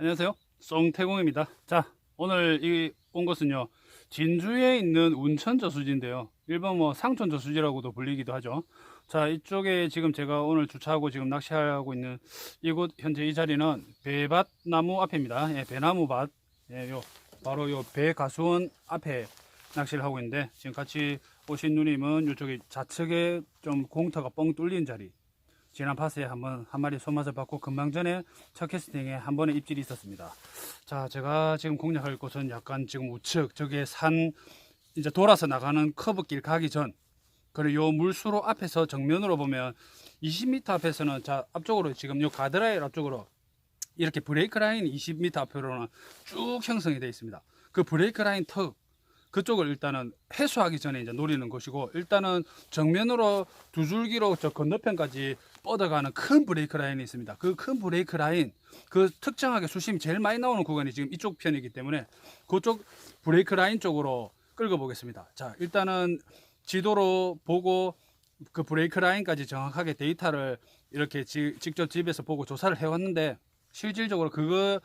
안녕하세요. 송태공입니다. 자, 오늘 이온 곳은요. 진주에 있는 운천 저수지인데요. 일본 뭐 상천 저수지라고도 불리기도 하죠. 자, 이쪽에 지금 제가 오늘 주차하고 지금 낚시하고 있는 이곳 현재 이 자리는 배밭 나무 앞입니다. 예, 배나무 밭. 예, 요 바로 요 배가수원 앞에 낚시를 하고 있는데 지금 같이 오신 누님은 이쪽에 좌측에 좀 공터가 뻥 뚫린 자리. 지난 파스에 한번 한 마리 손맛을 받고 금방 전에 첫 캐스팅에 한 번의 입질이 있었습니다. 자, 제가 지금 공략할 곳은 약간 지금 우측 저게 산 이제 돌아서 나가는 커브길 가기 전 그리고 요 물수로 앞에서 정면으로 보면 20m 앞에서는 자 앞쪽으로 지금 요 가드라일 앞쪽으로 이렇게 브레이크 라인 20m 앞으로는 쭉 형성이 되어 있습니다. 그 브레이크 라인 턱 그쪽을 일단은 해소하기 전에 이제 노리는 것이고 일단은 정면으로 두 줄기로 저 건너편까지 뻗어가는 큰 브레이크 라인이 있습니다. 그 큰 브레이크 라인 그 특정하게 수심이 제일 많이 나오는 구간이 지금 이쪽 편이기 때문에 그쪽 브레이크 라인 쪽으로 끌고 보겠습니다. 자 일단은 지도로 보고 그 브레이크 라인까지 정확하게 데이터를 이렇게 지- 직접 집에서 보고 조사를 해왔는데 실질적으로 그거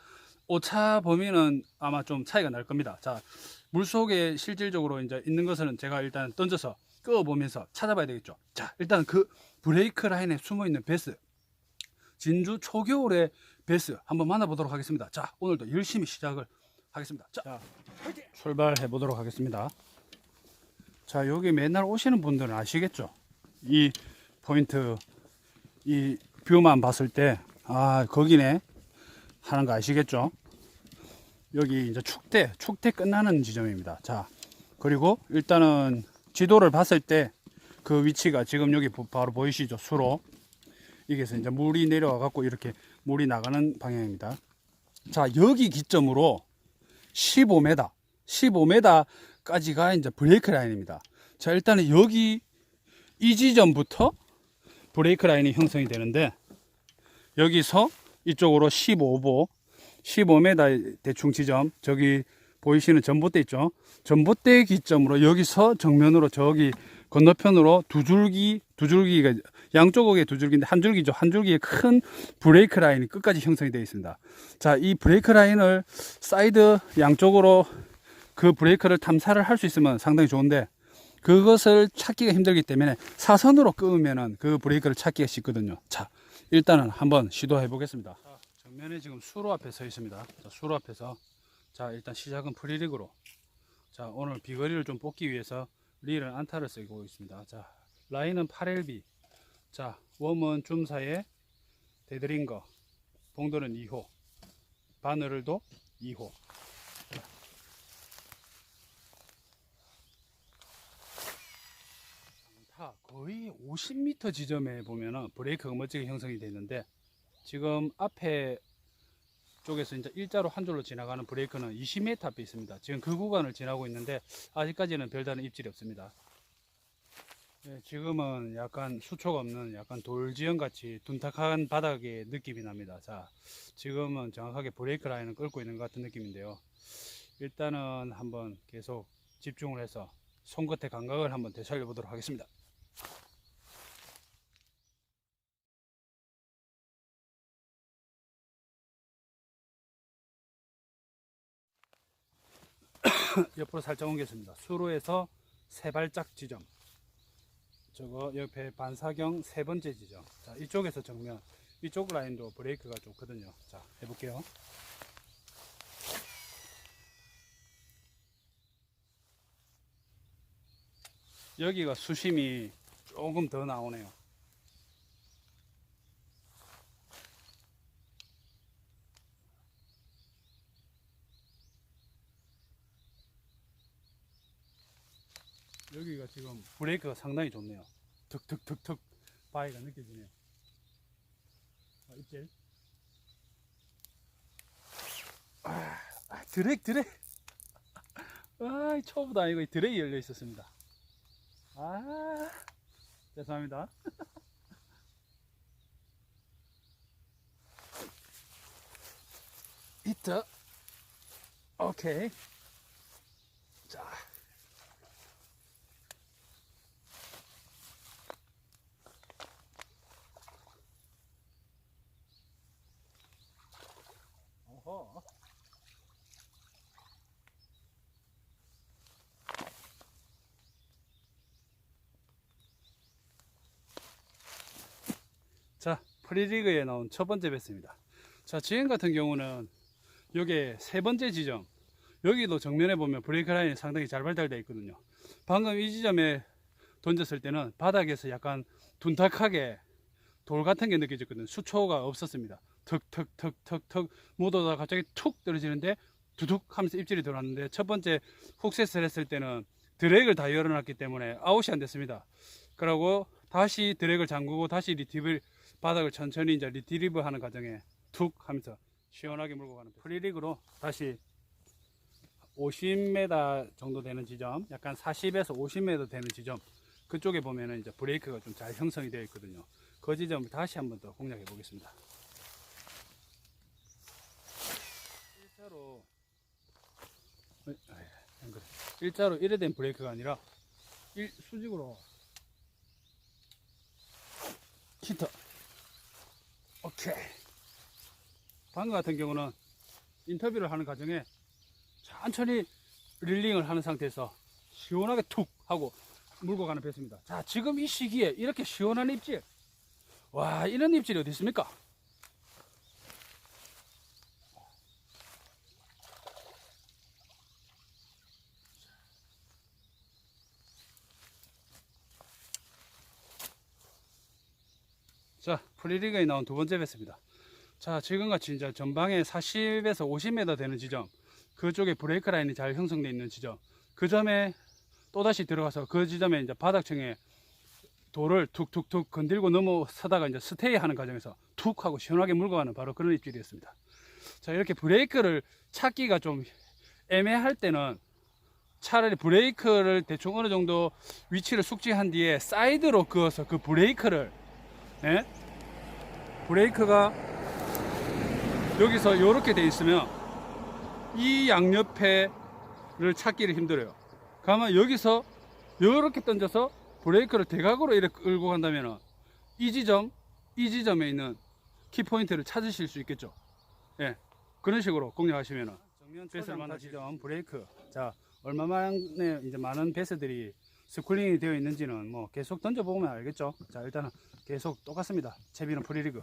오차 범위는 아마 좀 차이가 날 겁니다. 자, 물 속에 실질적으로 이제 있는 것은 제가 일단 던져서 끄어보면서 찾아봐야 되겠죠. 자, 일단 그 브레이크 라인에 숨어 있는 베스, 진주 초겨울의 베스 한번 만나보도록 하겠습니다. 자, 오늘도 열심히 시작을 하겠습니다. 자, 출발해 보도록 하겠습니다. 자, 여기 맨날 오시는 분들은 아시겠죠? 이 포인트, 이 뷰만 봤을 때, 아, 거기네. 하는 거 아시겠죠? 여기 이제 축대, 축대 끝나는 지점입니다. 자, 그리고 일단은 지도를 봤을 때 그 위치가 지금 여기 보- 바로 보이시죠? 수로. 이게서 이제 물이 내려와 갖고 이렇게 물이 나가는 방향입니다. 자, 여기 기점으로 15m, 15m까지가 이제 브레이크 라인입니다. 자, 일단은 여기 이 지점부터 브레이크 라인이 형성이 되는데 여기서 이쪽으로 15보, 15m 대충 지점, 저기 보이시는 전봇대 있죠? 전봇대 기점으로 여기서 정면으로 저기 건너편으로 두 줄기, 두 줄기가 양쪽에 두 줄기인데 한 줄기죠. 한 줄기에 큰 브레이크 라인이 끝까지 형성이 되어 있습니다. 자, 이 브레이크 라인을 사이드 양쪽으로 그 브레이크를 탐사를 할 수 있으면 상당히 좋은데 그것을 찾기가 힘들기 때문에 사선으로 끄면은 그 브레이크를 찾기가 쉽거든요. 자, 일단은 한번 시도해 보겠습니다. 자, 정면에 지금 수로 앞에 서 있습니다. 자, 수로 앞에서 자, 일단 시작은 프리릭으로. 자, 오늘 비거리를 좀 뽑기 위해서 릴은 안타를 쓰고 있습니다. 자, 라인은 8LB. 자, 웜은 줌 사이에 데드링거. 봉돌은 2호. 바늘을도 2호. 다 거의 50m 지점에 보면은 브레이크가 멋지게 형성이 되어 있는데 지금 앞에 쪽에서 이제 일자로 한 줄로 지나가는 브레이크는 20m 앞에 있습니다. 지금 그 구간을 지나고 있는데 아직까지는 별다른 입질이 없습니다. 예, 지금은 약간 수초가 없는 약간 돌지형 같이 둔탁한 바닥의 느낌이 납니다. 자, 지금은 정확하게 브레이크 라인을 끌고 있는 것 같은 느낌인데요. 일단은 한번 계속 집중을 해서 손끝의 감각을 한번 되살려 보도록 하겠습니다. 옆으로 살짝 옮겼습니다. 수로에서 세 발짝 지점. 저거 옆에 반사경 세 번째 지점. 자, 이쪽에서 정면. 이쪽 라인도 브레이크가 좋거든요. 자, 해볼게요. 여기가 수심이 조금 더 나오네요. 여기가 지금 브레이크가 상당히 좋네요. 툭툭툭툭 바위가 느껴지네요. 아, 입질. 아, 아, 드랙, 드랙. 아, 초보다 아니고 이 드랙이 열려 있었습니다. 아, 죄송합니다. 히트. 오케이. 자. 어허. 프리리그에 나온 첫 번째 베스입니다. 자, 지금 같은 경우는 요게 세 번째 지점. 여기도 정면에 보면 브레이크 라인이 상당히 잘 발달되어 있거든요. 방금 이 지점에 던졌을 때는 바닥에서 약간 둔탁하게 돌 같은 게 느껴졌거든요. 수초가 없었습니다. 턱턱턱턱턱 묻어다 갑자기 툭 떨어지는데 두둑 하면서 입질이 들어왔는데 첫 번째 훅세스를 했을 때는 드랙을 다 열어놨기 때문에 아웃이 안 됐습니다. 그러고 다시 드랙을 잠그고 다시 리티브 바닥을 천천히 이제 리트리브 하는 과정에 툭 하면서 시원하게 물고 가는 프리릭으로 다시 50m 정도 되는 지점, 약간 40에서 50m 되는 지점 그쪽에 보면은 이제 브레이크가 좀 잘 형성이 되어 있거든요. 그 지점 다시 한번 더 공략해 보겠습니다. 일자로 어이, 아이, 안 그래. 일자로 이래 된 브레이크가 아니라 일, 수직으로 히터 오케이 방금 같은 경우는 인터뷰를 하는 과정에 천천히 릴링을 하는 상태에서 시원하게 툭 하고 물고 가는 배수입니다. 자, 지금 이 시기에 이렇게 시원한 입질. 와, 이런 입질이 어디 있습니까? 자, 프리리그에 나온 두 번째 배스입니다. 자, 지금같이 이제 전방에 40에서 50m 되는 지점, 그쪽에 브레이크 라인이 잘 형성되어 있는 지점, 그 점에 또다시 들어가서 그 지점에 이제 바닥층에 돌을 툭툭툭 건들고 넘어서다가 이제 스테이 하는 과정에서 툭 하고 시원하게 물고 가는 바로 그런 입질이었습니다. 자, 이렇게 브레이크를 찾기가 좀 애매할 때는 차라리 브레이크를 대충 어느 정도 위치를 숙지한 뒤에 사이드로 그어서 그 브레이크를 예? 브레이크가 여기서 이렇게 돼 있으면 이 양옆에를 찾기를 힘들어요. 그러면 여기서 이렇게 던져서 브레이크를 대각으로 이렇게 끌고 간다면 이 지점, 이 지점에 있는 키포인트를 찾으실 수 있겠죠. 예. 그런 식으로 공략하시면 정면 배스를 만나 지점 브레이크. 자, 얼마 만에 이제 많은 배스들이 스쿨링이 되어 있는지는 뭐 계속 던져보면 알겠죠. 자, 일단은 계속 똑같습니다. 채비는 프리리그.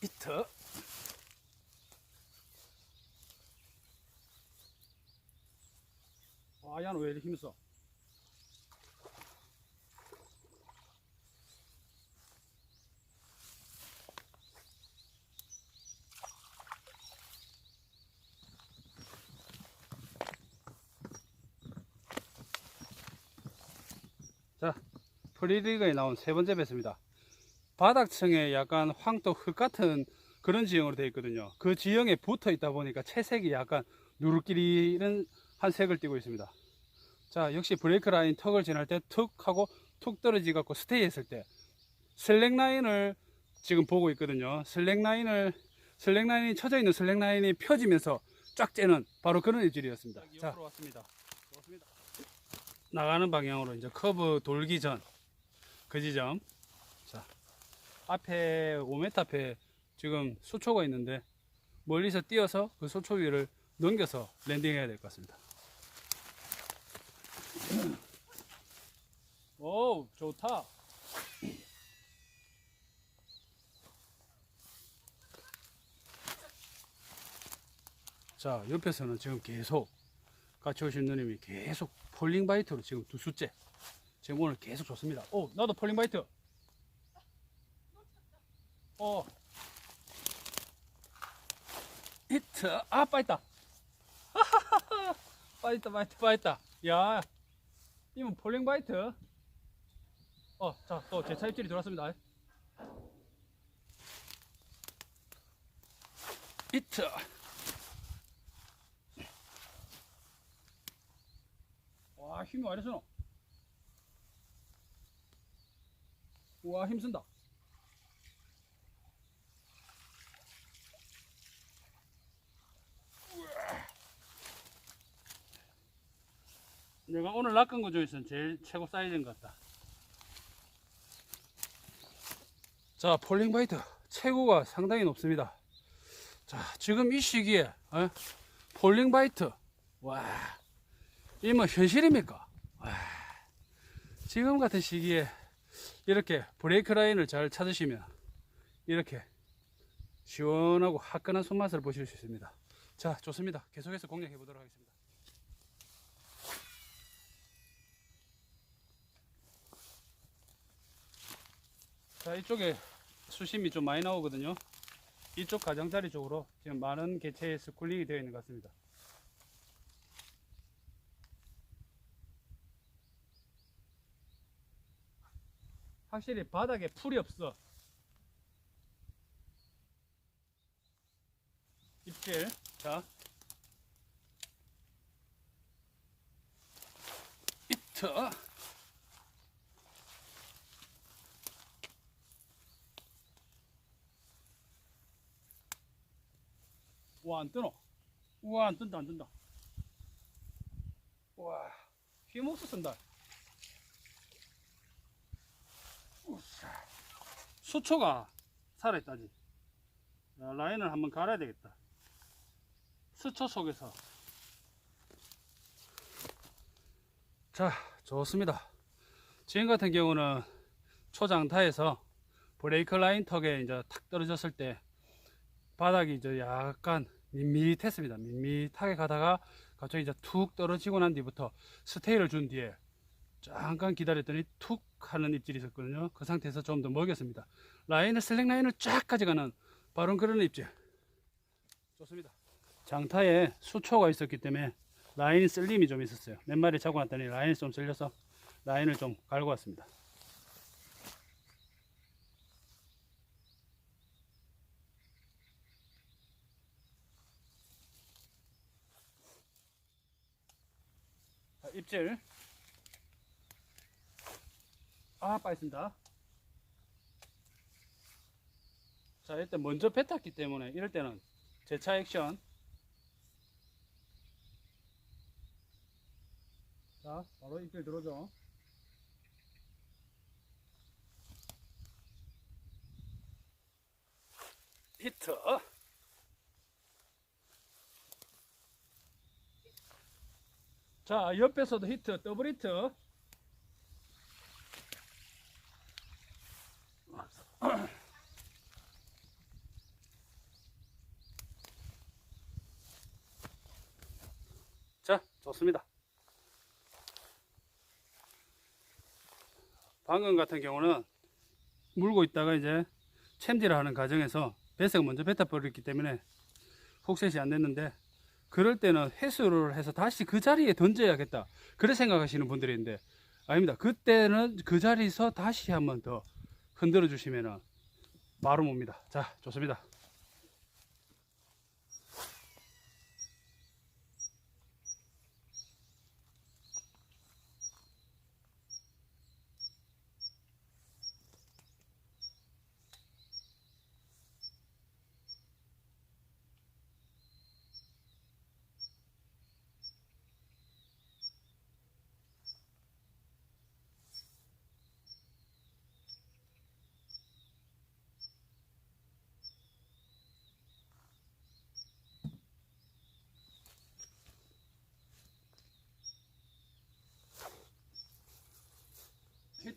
비트. 와, 야는 왜 이렇게 힘써? 자, 프리리그에 나온 세 번째 배스입니다. 바닥층에 약간 황토 흙 같은 그런 지형으로 되어 있거든요. 그 지형에 붙어 있다 보니까 채색이 약간 누르끼리는 한 색을 띠고 있습니다. 자, 역시 브레이크 라인 턱을 지날 때 툭 하고 툭 떨어지 갖고 스테이 했을 때 슬랙 라인을 지금 보고 있거든요. 슬랙 라인을 슬랙 라인이 쳐져 있는 슬랙 라인이 펴지면서 쫙 째는 바로 그런 입질이었습니다. 자, 왔습니다. 나가는 방향으로 이제 커브 돌기 전 그 지점 앞에 5m 앞에 지금 소초가 있는데 멀리서 뛰어서 그 소초 위를 넘겨서 랜딩해야 될 것 같습니다. 오 좋다. 자 옆에서는 지금 계속 같이 오신 누님이 계속 폴링 바이트로 지금 두 수째 지금 오늘 계속 좋습니다. 오 나도 폴링 바이트. 어. 히트. 아, 빠있다. 빠있다, 빠있다, 빠있다. 야, 이건 폴링 바이트. 어, 자, 또 제 차 입질이 들어왔습니다. 히트. 와, 힘이 와 이래서노? 와, 힘쓴다. 내가 오늘 낚은 거 중에서는 제일 최고 사이즈인 것 같다. 자, 폴링 바이트 최고가 상당히 높습니다. 자, 지금 이 시기에 어? 폴링 바이트. 와, 이뭐 현실입니까? 와, 지금 같은 시기에 이렇게 브레이크 라인을 잘 찾으시면 이렇게 시원하고 화끈한 손맛을 보실 수 있습니다. 자, 좋습니다. 계속해서 공략해 보도록 하겠습니다. 자, 이쪽에 수심이 좀 많이 나오거든요. 이쪽 가장자리 쪽으로 지금 많은 개체의 스쿨링이 되어 있는 것 같습니다. 확실히 바닥에 풀이 없어. 입질. 자. 히트. 와, 안 뜨노? 우와, 안 뜬다, 안 뜬다. 와, 힘없어 쓴다. 우샤. 수초가 살아있다지. 자, 라인을 한번 갈아야 되겠다. 수초 속에서. 자, 좋습니다. 지금 같은 경우는 초장타에서 브레이크 라인 턱에 이제 탁 떨어졌을 때 바닥이 이제 약간 밋밋했습니다. 밋밋하게 가다가 갑자기 이제 툭 떨어지고 난 뒤부터 스테이를 준 뒤에 잠깐 기다렸더니 툭 하는 입질이 있었거든요. 그 상태에서 좀 더 먹였습니다. 라인을 슬랙 라인을 쫙 가져가는 바로 그런 입질. 좋습니다. 장타에 수초가 있었기 때문에 라인 쓸림이 좀 있었어요. 몇 마리 차고 났더니 라인이 좀 쓸려서 라인을 좀 갈고 왔습니다. 자, 입질. 아, 빠졌습니다. 자, 일단 먼저 뱉었기 때문에 이럴 때는 재차 액션. 자, 바로 입질 들어오죠. 히트. 자, 옆에서도 히트, 더블 히트. 자, 좋습니다. 방금 같은 경우는 물고 있다가 이제 챔질을 하는 과정에서 배스가 먼저 뱉어버렸기 때문에 혹셋이 안 됐는데 그럴 때는 회수를 해서 다시 그 자리에 던져야겠다. 그래 생각하시는 분들이 있는데 아닙니다. 그때는 그 자리에서 다시 한번 더 흔들어 주시면은 바로 mov니다. 자, 좋습니다.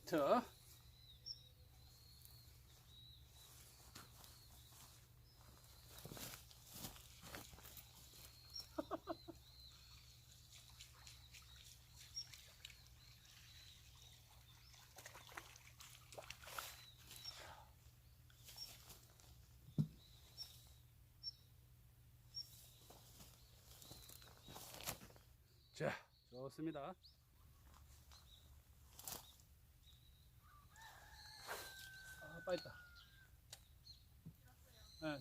히트. 자, 좋습니다. 아, 빠졌다.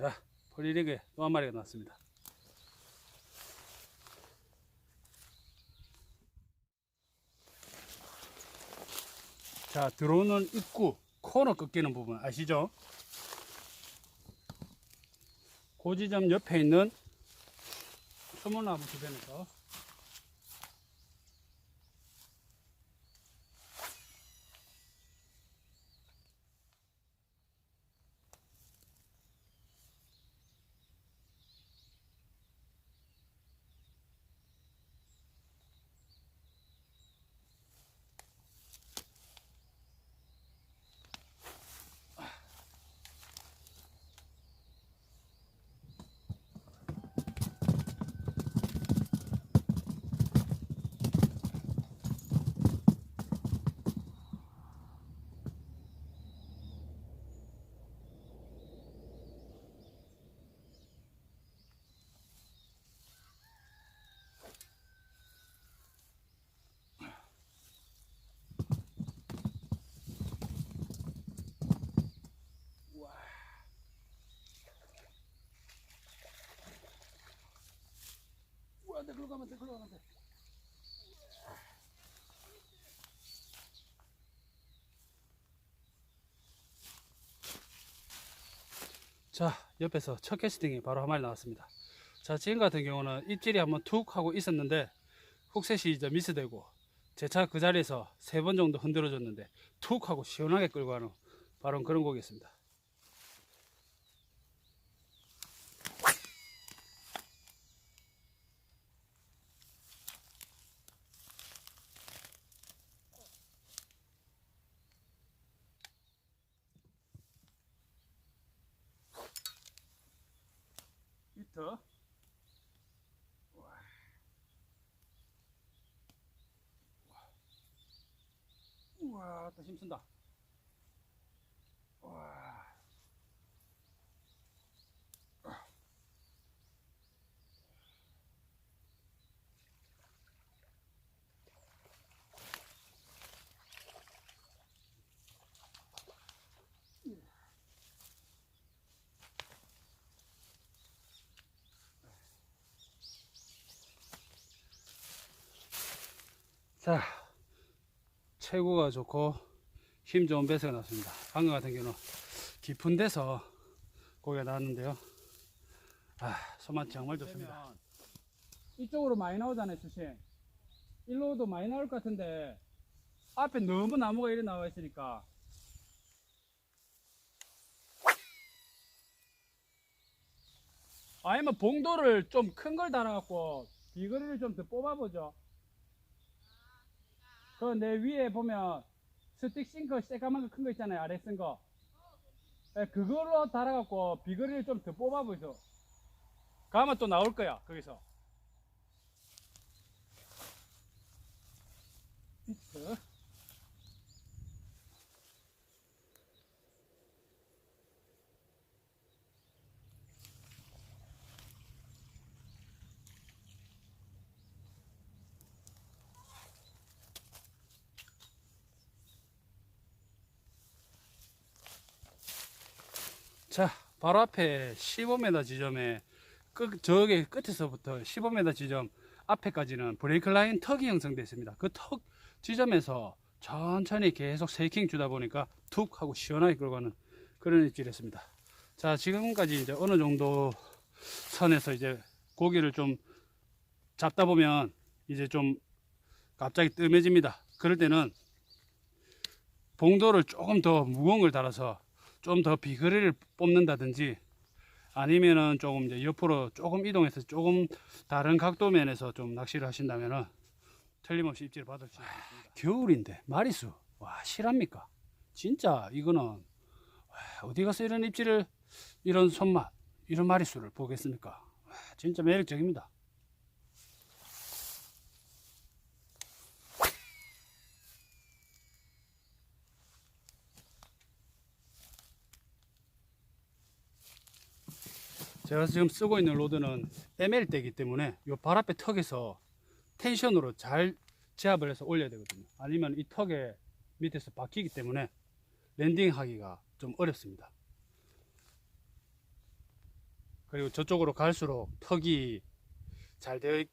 자, 폴리리그에 또 한 마리가 나왔습니다. 자, 들어오는 입구 코너 꺾이는 부분 아시죠? 고지점 옆에 있는 소문나무 주변에서 우와, 내 글로 가면 돼, 글로 가면 돼. 자, 옆에서 첫 캐스팅이 바로 한 마리 나왔습니다. 자, 지금 같은 경우는 입질이 한번 툭 하고 있었는데 훅셋이 이제 미스되고 제 차 그 자리에서 세 번 정도 흔들어줬는데 툭 하고 시원하게 끌고 가는 바로 그런 곡이었습니다. 히트. 우와, 또 힘쓴다. 와. 자, 체구가 좋고 힘 좋은 배스가 나왔습니다. 방금 같은 경우는 깊은 데서 고기가 나왔는데요. 아, 손맛 정말 좋습니다. 이쪽으로 많이 나오잖아요, 수심. 일로도 많이 나올 것 같은데 앞에 너무 나무가 이래 나와 있으니까 아니면 봉도를 좀 큰 걸 달아갖고 비거리를 좀 더 뽑아보죠. 그 내 위에 보면 스틱 싱크 새까만 거 큰 거 있잖아요. 아래 쓴 거. 예, 그걸로 달아갖고 비거리를 좀 더 뽑아보죠. 가면 또 나올 거야, 거기서. 히트. 자, 바로 앞에 15m 지점에 끝, 저기 끝에서부터 15m 지점 앞에까지는 브레이크 라인 턱이 형성되어 있습니다. 그 턱 지점에서 천천히 계속 세이킹 주다 보니까 툭 하고 시원하게 끌고 가는 그런 입질이었습니다. 자, 지금까지 이제 어느 정도 선에서 이제 고기를 좀 잡다 보면 이제 좀 갑자기 뜸해집니다. 그럴 때는 봉도를 조금 더 무거운 걸 달아서 좀 더 비거리를 뽑는다든지 아니면은 조금 이제 옆으로 조금 이동해서 조금 다른 각도면에서 좀 낚시를 하신다면은 틀림없이 입질을 받을 수 있습니다. 겨울인데 마리수 와 실합니까? 진짜 이거는 와, 어디 가서 이런 입질을 이런 손맛 이런 마리수를 보겠습니까? 와, 진짜 매력적입니다. 제가 지금 쓰고 있는 로드는 ML대이기 때문에 이 발 앞에 턱에서 텐션으로 잘 제압을 해서 올려야 되거든요. 아니면 이 턱에 밑에서 박히기 때문에 랜딩 하기가 좀 어렵습니다. 그리고 저쪽으로 갈수록 턱이 잘 되어 있-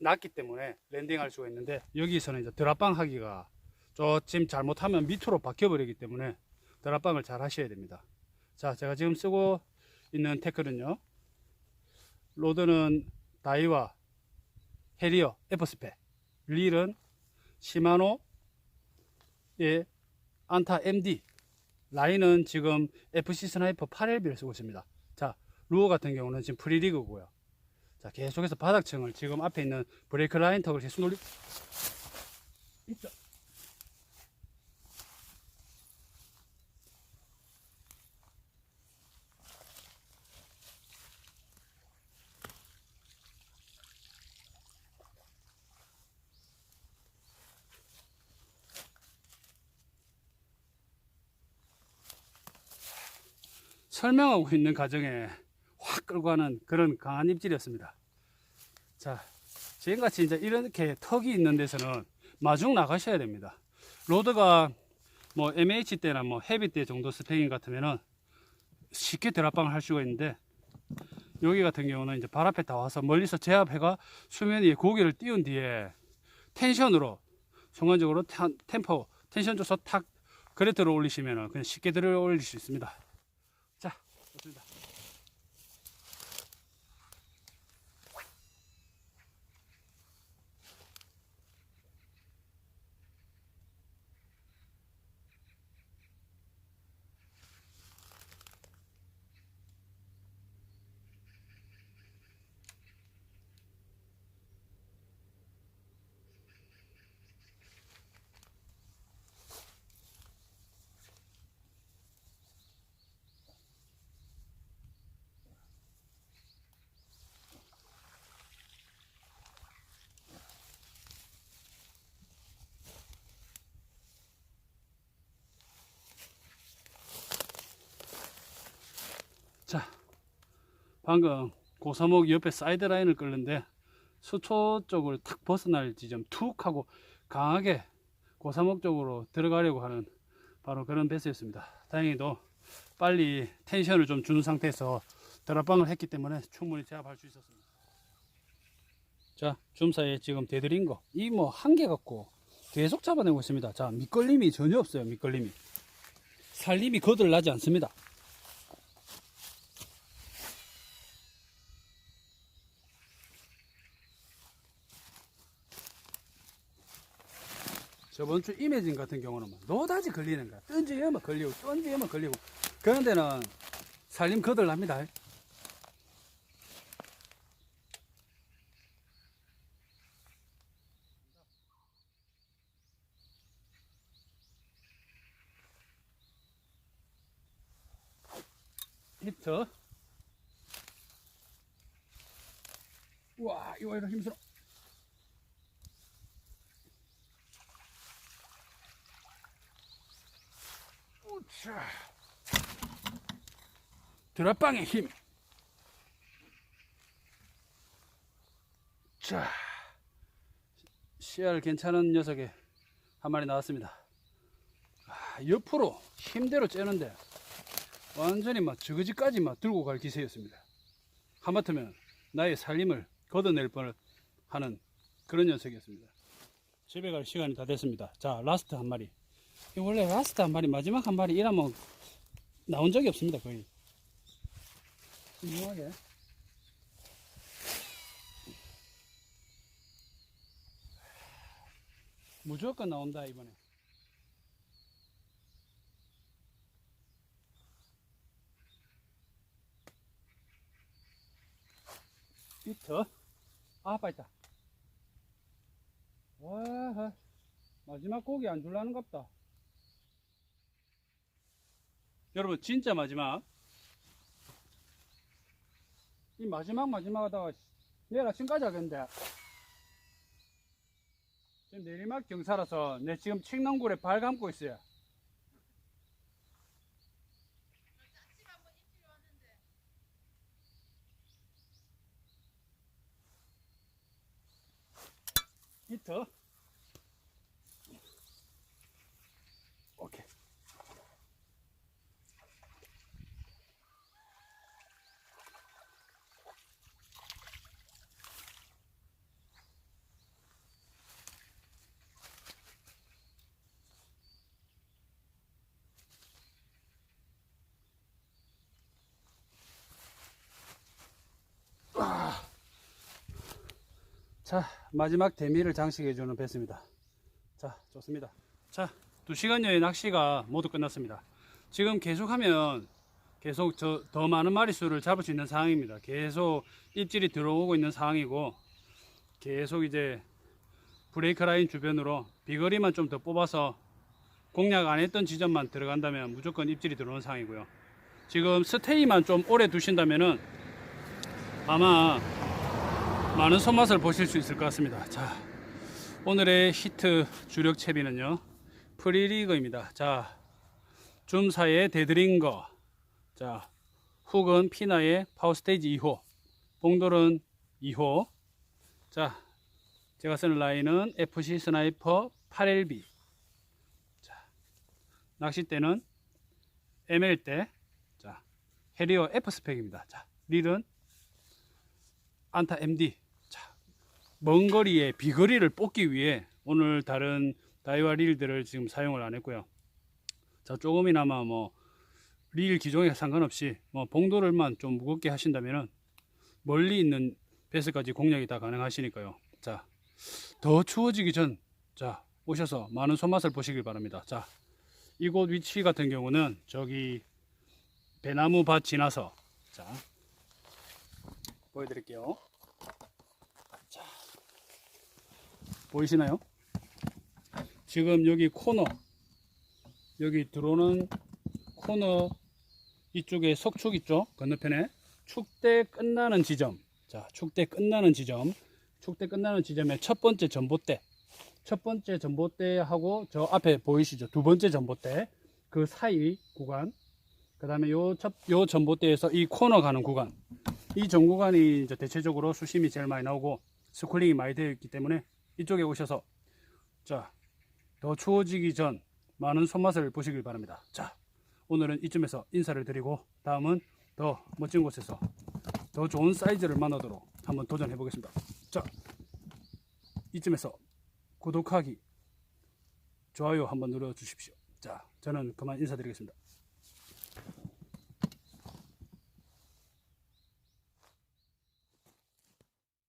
낮기 때문에 랜딩 할 수가 있는데 여기서는 이제 드랍방 하기가 저쯤 잘못하면 밑으로 박혀버리기 때문에 드랍방을 잘 하셔야 됩니다. 자, 제가 지금 쓰고 있는 태클은요. 로드는 다이와 해리어 에퍼스페 릴은 시마노의 안타 MD 라인은 지금 FC 스나이퍼 8LB를 쓰고 있습니다. 자, 루어 같은 경우는 지금 프리리그고요. 자, 계속해서 바닥층을 지금 앞에 있는 브레이크 라인 턱을 계속 놀리 있죠. 설명하고 있는 과정에 확 끌고 가는 그런 강한 입질이었습니다. 자, 지금같이 이제 이렇게 턱이 있는 데서는 마중 나가셔야 됩니다. 로드가 뭐 MH 때나 뭐 헤비 때 정도 스펙인 같으면은 쉽게 드랍방을 할 수가 있는데 여기 같은 경우는 이제 발 앞에 다 와서 멀리서 제압해가 수면 위에 고개를 띄운 뒤에 텐션으로 순간적으로 텐- 템포 텐션 줘서 탁 그레트를 올리시면은 그냥 쉽게 들어 올릴 수 있습니다. 자, 좋습니다. 자, 방금 고사목 옆에 사이드 라인을 끌는데 수초 쪽을 탁 벗어날 지점 툭 하고 강하게 고사목 쪽으로 들어가려고 하는 바로 그런 배스였습니다. 다행히도 빨리 텐션을 좀준 상태에서 드랍방을 했기 때문에 충분히 제압할 수 있었습니다. 자, 줌 사이에 지금 대드린 거, 이 뭐 한 개 갖고 계속 잡아내고 있습니다. 자, 밑걸림이 전혀 없어요. 밑걸림이. 살림이 거들나지 않습니다. 저번 주 이매진 같은 경우는 뭐 노다지 걸리는 거야. 던지면 걸리고, 던지면 걸리고. 그런 데는 살림 거들 납니다. 히트. 우와, 이거 이런 힘들어. 드랍방의 힘. 자, CR 괜찮은 녀석에 한 마리 나왔습니다. 아, 옆으로 힘대로 째는데 완전히 막 저거지까지 막 들고 갈 기세였습니다. 하마터면 나의 살림을 걷어낼 뻔을 하는 그런 녀석이었습니다. 집에 갈 시간이 다 됐습니다. 자, 라스트 한 마리. 이 원래 라스트 한 마리, 마지막 한 마리 이라면 나온 적이 없습니다, 거의. 신기하게. 무조건 나온다, 이번에. 비트. 아, 빠있다. 와, 마지막 고기 안 줄라는 갑다. 여러분, 진짜 마지막. 이 마지막 마지막 하다가 내일 아침까지 하겠는데. 지금 내리막 경사라서 내 지금 칡농굴에 발 감고 있어요. 히트. 자, 마지막 대미를 장식해주는 배스입니다. 자, 좋습니다. 자, 2시간여의 낚시가 모두 끝났습니다. 지금 계속하면 계속 저, 더 많은 마리수를 잡을 수 있는 상황입니다. 계속 입질이 들어오고 있는 상황이고, 계속 이제 브레이크 라인 주변으로 비거리만 좀 더 뽑아서 공략 안 했던 지점만 들어간다면 무조건 입질이 들어오는 상황이고요. 지금 스테이만 좀 오래 두신다면은 아마 많은 손맛을 보실 수 있을 것 같습니다. 자, 오늘의 히트 주력 채비는요, 프리리거입니다. 자, 줌사의 데드링거, 자, 훅은 피나의 파워스테이지 2호, 봉돌은 2호, 자, 제가 쓰는 라인은 FC 스나이퍼 8LB, 자, 낚싯대는 ML대, 자, 해리어 F 스펙입니다. 자, 릴은 안타 MD. 자, 먼 거리에 비거리를 뽑기 위해 오늘 다른 다이와 릴들을 지금 사용을 안 했고요. 자, 조금이나마 뭐, 릴 기종에 상관없이 뭐, 봉도를만 좀 무겁게 하신다면은 멀리 있는 배스까지 공략이 다 가능하시니까요. 자, 더 추워지기 전, 자, 오셔서 많은 손맛을 보시길 바랍니다. 자, 이곳 위치 같은 경우는 저기 배나무 밭 지나서, 자, 보여드릴게요. 자, 보이시나요? 지금 여기 코너, 여기 들어오는 코너 이쪽에 석축 있죠? 건너편에 축대 끝나는 지점. 자, 축대 끝나는 지점. 축대 끝나는 지점의 첫 번째 전봇대. 첫 번째 전봇대하고 저 앞에 보이시죠? 두 번째 전봇대. 그 사이 구간. 그 다음에 요, 첫, 요 전봇대에서 이 코너 가는 구간. 이 전 구간이 대체적으로 수심이 제일 많이 나오고 스쿨링이 많이 되어 있기 때문에 이쪽에 오셔서 자, 더 추워지기 전 많은 손맛을 보시길 바랍니다. 자, 오늘은 이쯤에서 인사를 드리고 다음은 더 멋진 곳에서 더 좋은 사이즈를 만나도록 한번 도전해 보겠습니다. 자, 이쯤에서 구독하기, 좋아요 한번 눌러 주십시오. 자, 저는 그만 인사드리겠습니다.